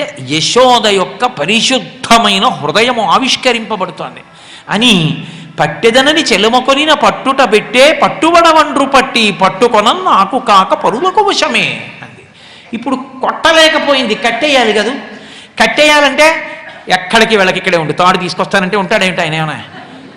అంటే యశోద యొక్క పరిశుద్ధమైన హృదయము ఆవిష్కరింపబడుతోంది. అని పట్టెదనని చెలుమకొనిన పట్టుట పెట్టే పట్టుబడవండ్రు పట్టి పట్టుకొన నాకు కాక పరులకు వశమే అంది. ఇప్పుడు కొట్టలేకపోయింది కట్టేయాలి కదూ? కట్టేయాలంటే ఎక్కడికి వెళ్ళకి ఇక్కడే ఉండు తాడు తీసుకొస్తానంటే ఉంటాడేమిటి ఆయన ఏమైనా?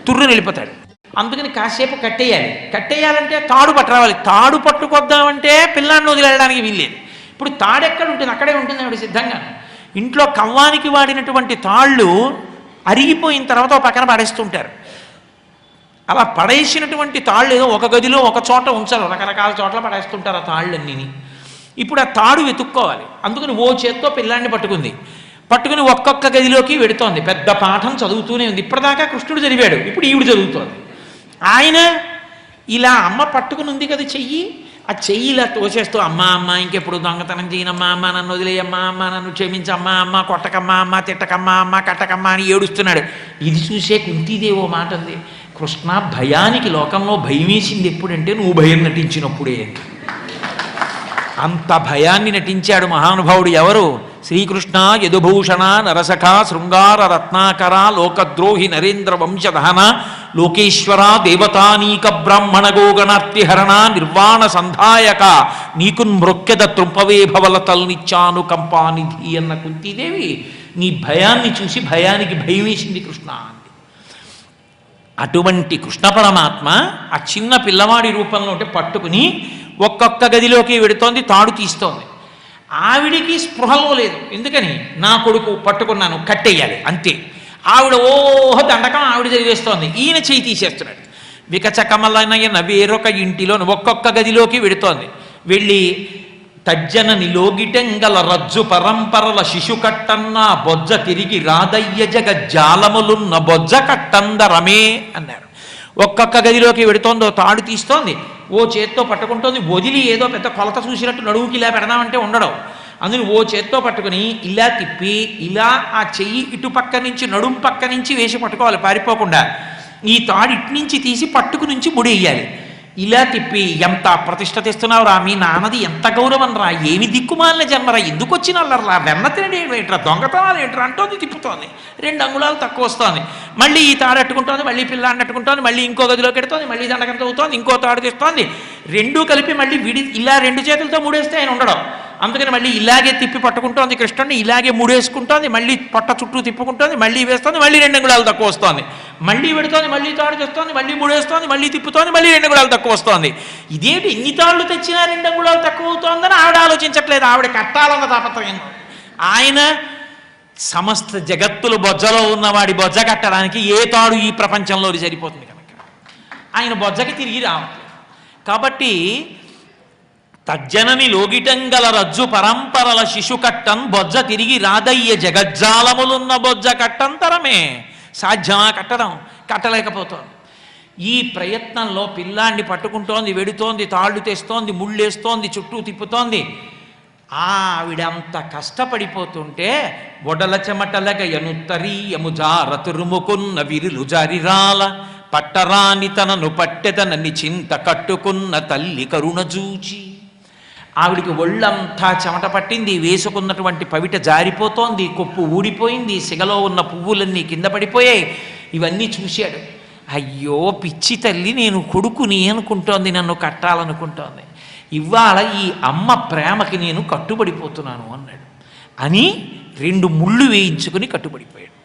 తుర్రు నిలిపోతాడు అందుకని కాసేపు కట్టేయాలి. కట్టేయాలంటే తాడు పట్టరావాలి. తాడు పట్టుకొద్దామంటే పిల్లాన్ని వదిలేయడానికి వీల్లేదు. ఇప్పుడు తాడెక్కడ ఉంటుంది? అక్కడే ఉంటుంది ఆవిడ సిద్ధంగా? ఇంట్లో కవ్వానికి వాడినటువంటి తాళ్ళు అరిగిపోయిన తర్వాత పక్కన పడేస్తుంటారు. అలా పడేసినటువంటి తాళ్ళు ఏదో ఒక గదిలో ఒక చోట ఉంచారు. రకరకాల చోట్ల పడేస్తుంటారు ఆ తాళ్ళన్నీ ఇప్పుడు ఆ తాడు వెతుక్కోవాలి. అందుకని ఓ చేత్తో పిల్లాన్ని పట్టుకుంది. పట్టుకుని ఒక్కొక్క గదిలోకి వెడుతోంది. పెద్ద పాఠం చదువుతూనే ఉంది. ఇప్పటిదాకా కృష్ణుడు చదివాడు. ఇప్పుడు ఈవిడు చదువుతోంది. ఆయన ఇలా అమ్మ పట్టుకుని ఉంది కదా చెయ్యి. ఆ చెయ్యి ఇలా తోసేస్తూ అమ్మ అమ్మ ఇంకెప్పుడు దొంగతనం చేయనమ్మా అమ్మ నన్ను వదిలేయమ్మా అమ్మ నన్ను క్షమించమ్మా అమ్మ కొట్టకమ్మా అమ్మ తిట్టకమ్మా అమ్మ కట్టకమ్మా అని ఏడుస్తున్నాడు. ఇది చూసే కుంతీదేవో మాట ఉంది కృష్ణ భయానికి లోకంలో భయం వేసింది ఎప్పుడంటే నువ్వు భయం నటించినప్పుడే. అంత భయాన్ని నటించాడు మహానుభావుడు ఎవరు? శ్రీకృష్ణ యదుభూషణ నరసఖ శృంగార రత్నాకర లోకద్రోహి నరేంద్ర వంశదహన లోకేశ్వర దేవతానీక బ్రాహ్మణ గోగణార్తిహరణ నిర్వాణ సంధాయక. నీకు మృక్కెద త్రుంపవే తల్నిచ్చాను కంపానిధి అన్న కుంతీదేవి నీ భయాన్ని చూసి భయానికి భయం వేసింది కృష్ణ అంది. అటువంటి కృష్ణ పరమాత్మ ఆ చిన్న పిల్లవాడి రూపంలో ఉంటే పట్టుకుని ఒక్కొక్క గదిలోకి వెడుతోంది తాడు తీస్తోంది. ఆవిడికి స్పృహలో లేదు. ఎందుకని? నా కొడుకు పట్టుకున్నాను కట్టేయాలి అంతే. ఆవిడ ఓహ దండకం ఆవిడ చదివేస్తోంది ఈయన చేయి తీసేస్తున్నాడు. వికచకమలనయన వేరొక ఇంటిలో ఒక్కొక్క గదిలోకి వెడుతోంది. వెళ్ళి తజ్జనని లోగిటెంగల రజ్జు పరంపరల శిశు కట్టన్న బొజ్జ తిరిగి రాదయ్య జగ జాలములున్న బొజ్జ కట్టందరమే అన్నారు. ఒక్కొక్క గదిలోకి వెడుతోందో తాడు తీస్తోంది. ఓ చేత్తో పట్టుకుంటోంది. వదిలి ఏదో పెద్ద కొలత చూసినట్టు నడువుకి ఇలా పెడదామంటే ఉండడం. అందుని ఓ చేత్తో పట్టుకుని ఇలా తిప్పి ఇలా ఆ చెయ్యి ఇటు పక్క నుంచి నడుం పక్క నుంచి వేసి పట్టుకోవాలి పారిపోకుండా. ఈ తాడు ఇటు నుంచి తీసి పట్టుకు నుంచి ముడేయాలి ఇలా తిప్పి ఎంత ప్రతిష్ట తెస్తున్నావు రా మీ నాన్నది ఎంత గౌరవం రా ఏమి దిక్కుమాలిన జన్మరా ఎందుకు వచ్చిన వాళ్ళరా వెన్న తినడం ఏంట్రా దొంగతనాలు ఏంట్రా అంటోంది తిప్పుతోంది. రెండు అంగుళాలు తక్కువ వస్తోంది. మళ్ళీ ఈ తాడు అట్టుకుంటోంది మళ్ళీ పిల్లాన్ని అట్టుకుంటోంది మళ్ళీ ఇంకో గదిలోకి పెడుతోంది మళ్ళీ దండకం చదువుతోంది ఇంకో తాడు తెస్తోంది. రెండూ కలిపి మళ్ళీ విడి ఇలా రెండు చేతులతో ముడేస్తే ఆయన ఉండడం. అందుకని మళ్ళీ ఇలాగే తిప్పి పట్టుకుంటోంది కృష్ణుడిని ఇలాగే ముడేసుకుంటోంది మళ్ళీ పొట్ట చుట్టూ తిప్పుకుంటోంది మళ్ళీ వేస్తోంది మళ్ళీ రెండు అంగుళాలు తక్కువ వస్తోంది. మళ్ళీ పెడుతోంది మళ్ళీ తాడు తెస్తోంది మళ్ళీ ముడేస్తోంది మళ్ళీ తిప్పుతోంది మళ్ళీ రెండు అంగుళాలు తక్కువ వస్తోంది. ఇదేంటి ఎన్ని తాళ్ళు తెచ్చినా రెండు అంగుళాలు తక్కువ అవుతోందని ఆవిడ ఆలోచించట్లేదు. ఆవిడ కట్టాలన్న తాపత్రయం. ఆయన సమస్త జగత్తులు బొజ్జలో ఉన్నవాడి బొజ్జ కట్టడానికి ఏ తాడు ఈ ప్రపంచంలో సరిపోతుంది కనుక. ఆయన బొజ్జకి తిరిగి రావట్లేదు. కాబట్టి తజ్జనని లోగిటంగల రజ్జు పరంపరల శిశు కట్టన్ బొజ్జ తిరిగి రాదయ్య జగజ్జాలములున్న బొజ్జ కట్టంతరమే. సాధ్యమా కట్టడం? కట్టలేకపోతాం ఈ ప్రయత్నంలో పిల్లాన్ని పట్టుకుంటోంది వెడుతోంది తాళ్ళు తెస్తోంది ముళ్ళేస్తోంది చుట్టూ తిప్పుతోంది. ఆవిడంత కష్టపడిపోతుంటే ఒడల చెమటలగ ఎనుత్తరీయము జారతురుముకున్న విరులు జారిరాల పట్టరాని తనను పట్టెదనని చింత కట్టుకున్న తల్లి కరుణ జూచి ఆవిడికి ఒళ్ళంతా చెమట పట్టింది వేసుకున్నటువంటి పవిట జారిపోతోంది కొప్పు ఊడిపోయింది సిగలో ఉన్న పువ్వులన్నీ కింద పడిపోయాయి. ఇవన్నీ చూశాడు. అయ్యో పిచ్చి తల్లి నేను కొడుకుని అనుకుంటోంది నన్ను కట్టాలనుకుంటోంది. ఇవాళ ఈ అమ్మ ప్రేమకి నేను కట్టుబడిపోతున్నాను అన్నాడు. అని రెండు ముళ్ళు వేయించుకుని కట్టుబడిపోయాడు.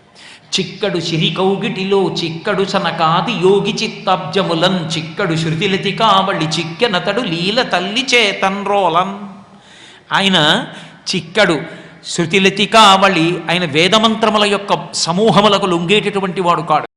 చిక్కడు సిరికౌగిటిలో చిక్కడు సనకాది యోగి చిత్తాబ్జములన్. చిక్కడు శృతిలతి కావళి చిక్కెనతడు లీల తల్లి చేతన్రోలన్ ఆయన చిక్కడు శృతిలతి కావళి ఆయన వేదమంత్రముల యొక్క సమూహములకు లొంగేటటువంటి వాడు కాడు.